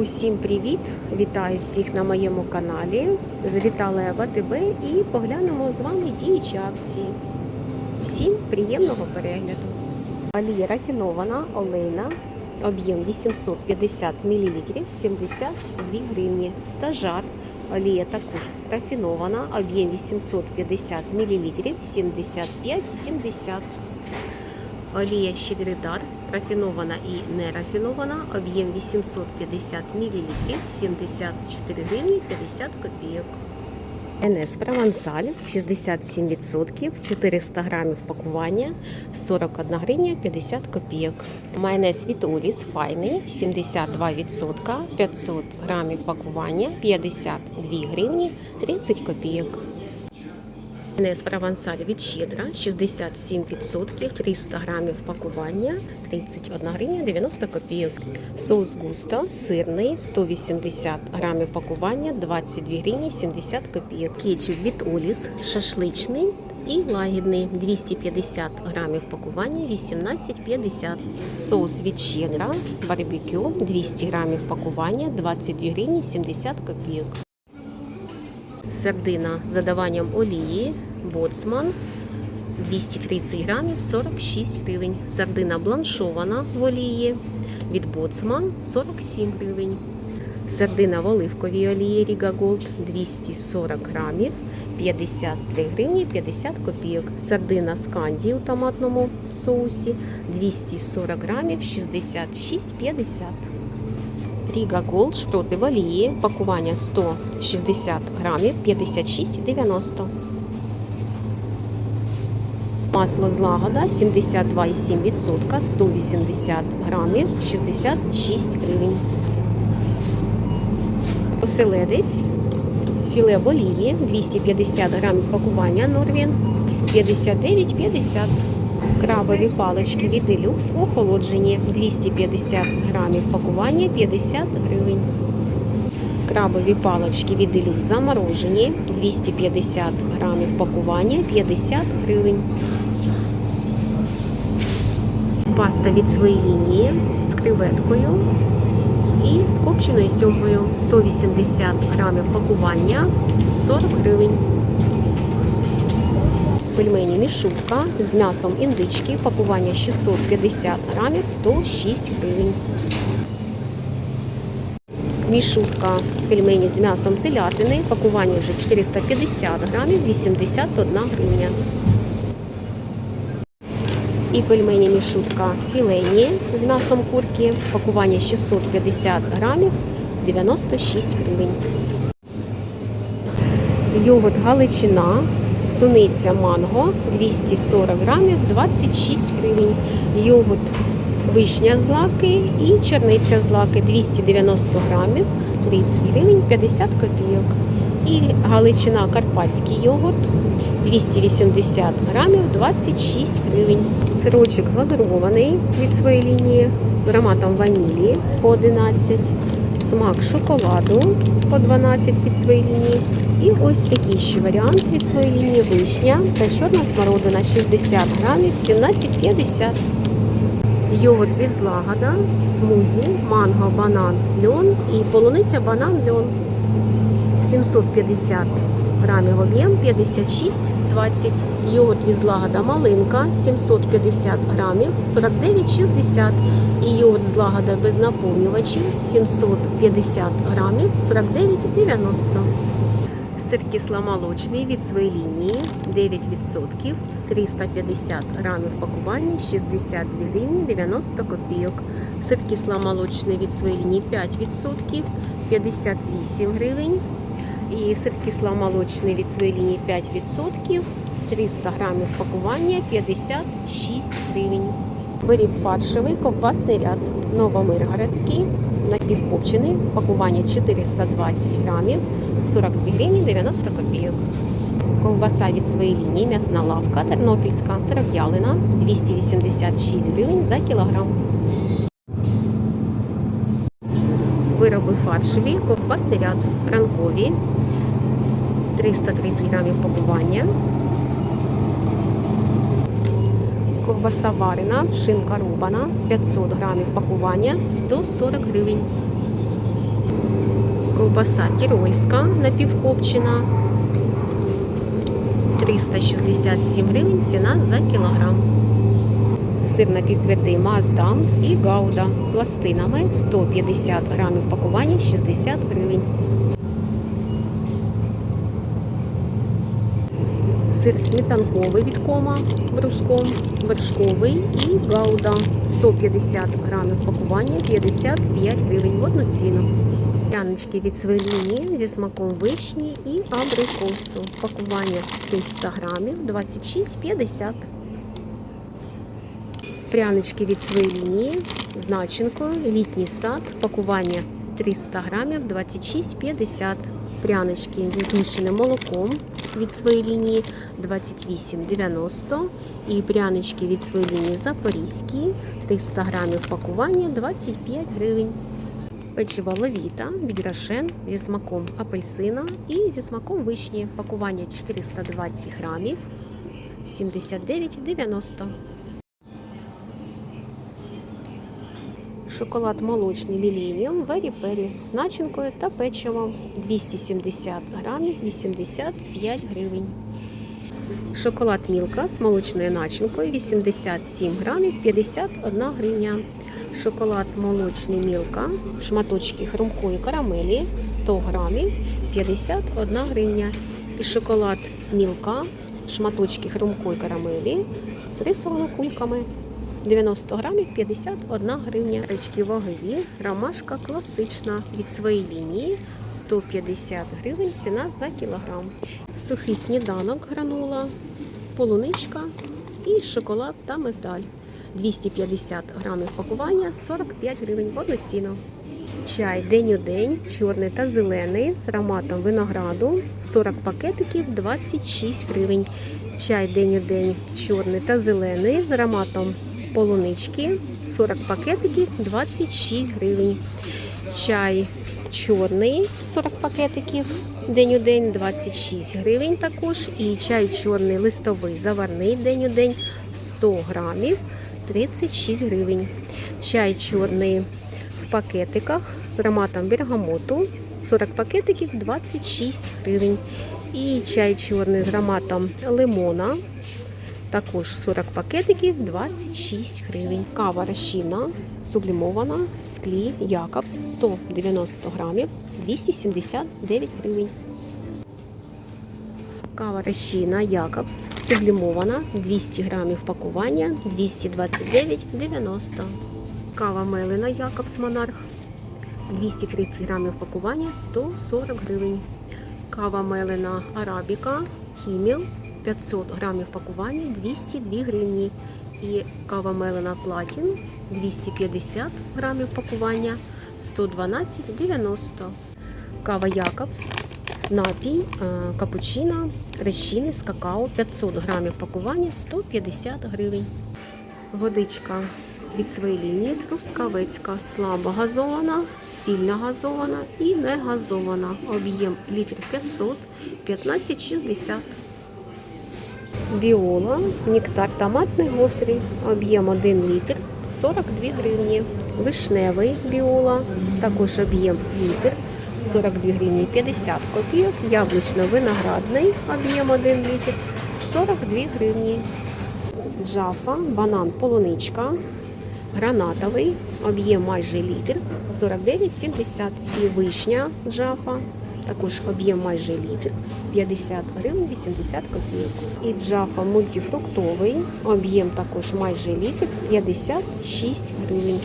Усім привіт! Вітаю всіх на моєму каналі. Завітала я в і поглянемо з вами діючі акції. Всім приємного перегляду! Олія рафінована олейна, об'єм 850 мл 72 гривні. Стажар. Олія також рафінована, об'єм 850 мл 75-70 Олія щедридар рафінована і нерафінована, об'єм 850 мл, 74 гривні 50 копійок. НС Провансаль 67%, 400 грамів пакування, 41 гривня 50 копійок. Майонез Вітуліс файний 72%, 500 грамів пакування, 52 гривні 30 копійок. Майонез провансаль від щедра 67%, 300 грамів пакування, 31 гривня 90 копійок. Соус густа сирний 180 грамів пакування, 22 гривні 70 копійок. Кетчуп від Оліс, шашличний і лагідний 250 грамів пакування 18,50. Соус від щедра барбекю 200 грамів пакування, 22 гривні 70 копійок. Сердина з додаванням олії, боцман 230 грамів 46 гривень. Сердина бланшована в олії. Від боцман 47 гривень. Сердина в оливковій олії Ріга Голд 240 грамів 53 гривні 50 копійок. Сардина сканді у томатному соусі 240 грамів 66,50 гривень. Ріга Голд, шпроти валії, пакування 160 грамів, 56,90. Масло злагода 72,7%, 180 грамів, 66 гривень. Оселедець, філе в олії, 250 грамів пакування Норвін, 59,50 гривень крабові палички від делюкс охолоджені 250 грамів пакування 50 гривень. Крабові палички від делюкс заморожені 250 грамів пакування 50 гривень. Паста від своєї лінії з креветкою і з копченою сьомгою 180 грамів пакування 40 гривень пельмені мішурка з м'ясом індички, пакування 650 грамів, 106 гривень. Мішурка пельмені з м'ясом телятини, пакування вже 450 грамів, 81 гривня. І пельмені мішутка філейні з м'ясом курки, пакування 650 грамів, 96 гривень. Йогурт галичина суниця манго 240 грамів, 26 гривень. Йогурт вишня злаки і черниця злаки 290 грамів, 30 гривень, 50 копійок. І галичина карпатський йогурт 280 грамів, 26 гривень. Сирочок глазурований від своєї лінії, ароматом ванілі по 11 смак шоколаду по 12 від своєї лінії. І ось такий ще варіант від своєї лінії вишня та чорна смородина 60 грамів 17,50 Йогурт від злагода, смузі, манго, банан, льон і полуниця банан льон. 750 грамів об'єм 56,20. Йогурт від злагода малинка 750 грамів 49,60 грамів і йод злагода без наповнювачів 750 грамів 49,90. Сир кисломолочний від своєї лінії 9%, 350 грамів пакування, 62 гривні 90 копійок. Сир кисломолочний від своєї лінії 5%, 58 гривень. І сир кисломолочний від своєї лінії 5%, 300 грамів пакування, 56 гривень. Виріб фаршевий, ковбасний ряд новомиргородський, на напівкопчений, пакування 420 грамів, 42 гривні 90 копійок. Ковбаса від своєї лінії, м'ясна лавка, тернопільська, сиров'ялина, 286 гривень за кілограм. Вироби фаршеві, ковбасний ряд ранкові, 330 грамів пакування. ковбаса варена, шинка рубана, 500 грамів пакування, 140 гривень. Ковбаса кірольська напівкопчена. 367 гривень, ціна за кілограм. Сир напівтвердий Маздам і гауда пластинами 150 грамів пакування 60 гривень. Сир сметанковий від кома бруском, вершковий і гауда 150 грамів пакування 55 гривень в одну ціну. Прянички від свеліні зі смаком вишні і абрикосу. Пакування 300 грамів 26,50. Прянички від лінії з начинкою, літній сад, пакування 300 грамів 26,50. Прянички зі змішаним молоком від своєї лінії 28,90. І прянички від своєї лінії запорізькі 300 грамів пакування 25 гривень. Печиво левіта від Рошен зі смаком апельсина і зі смаком вишні. Пакування 420 грамів 79,90. Шоколад молочний Millennium Very Perry з начинкою та печивом 270 грамів 85 гривень. Шоколад Мілка з молочною начинкою 87 грамів 51 гривня. Шоколад молочний Мілка, шматочки хрумкої карамелі 100 грамів 51 гривня. І шоколад Мілка, шматочки хрумкої карамелі з рисовими кульками 90 грамів 51 гривня. Речки вагові, ромашка класична від своєї лінії 150 гривень ціна за кілограм. Сухий сніданок гранула, полуничка і шоколад та мигдаль. 250 грамів пакування 45 гривень в. Чай день у день, чорний та зелений ароматом винограду 40 пакетиків 26 гривень. Чай день у день, чорний та зелений ароматом полунички 40 пакетиків 26 гривень. Чай чорний 40 пакетиків день у день 26 гривень також. І чай чорний листовий заварний день у день 100 грамів 36 гривень. Чай чорний в пакетиках з ароматом бергамоту 40 пакетиків 26 гривень. І чай чорний з ароматом лимона також 40 пакетиків 26 гривень. Кава розчинна, сублімована в склі Якобс 190 грамів 279 гривень. Кава розчинна Якобс сублімована 200 грамів пакування 229,90. Кава мелена Якобс Монарх 230 грамів пакування 140 гривень. Кава мелена Арабіка Хіміл 500 грамів пакування 202 гривні. І кава мелена Платін 250 грамів пакування 112,90. Кава Якобс, напій, е, капучино, рещини з какао 500 грамів пакування 150 гривень. Водичка від своєї лінії трускавецька, слабо газована, сильно газована і не газована. Об'єм літр 500, 15,60. Біола, нектар томатний гострий, об'єм 1 літр, 42 гривні. Вишневий біола, також об'єм літр, 42 гривні 50 копійок. Яблучно-виноградний, об'єм 1 літр, 42 гривні. Джафа, банан полуничка, гранатовий, об'єм майже літр, 49,70. І вишня джафа, також об'єм майже літр, 50 гривень 80 копійок. І джафа мультифруктовий, об'єм також майже літр, 56 гривень.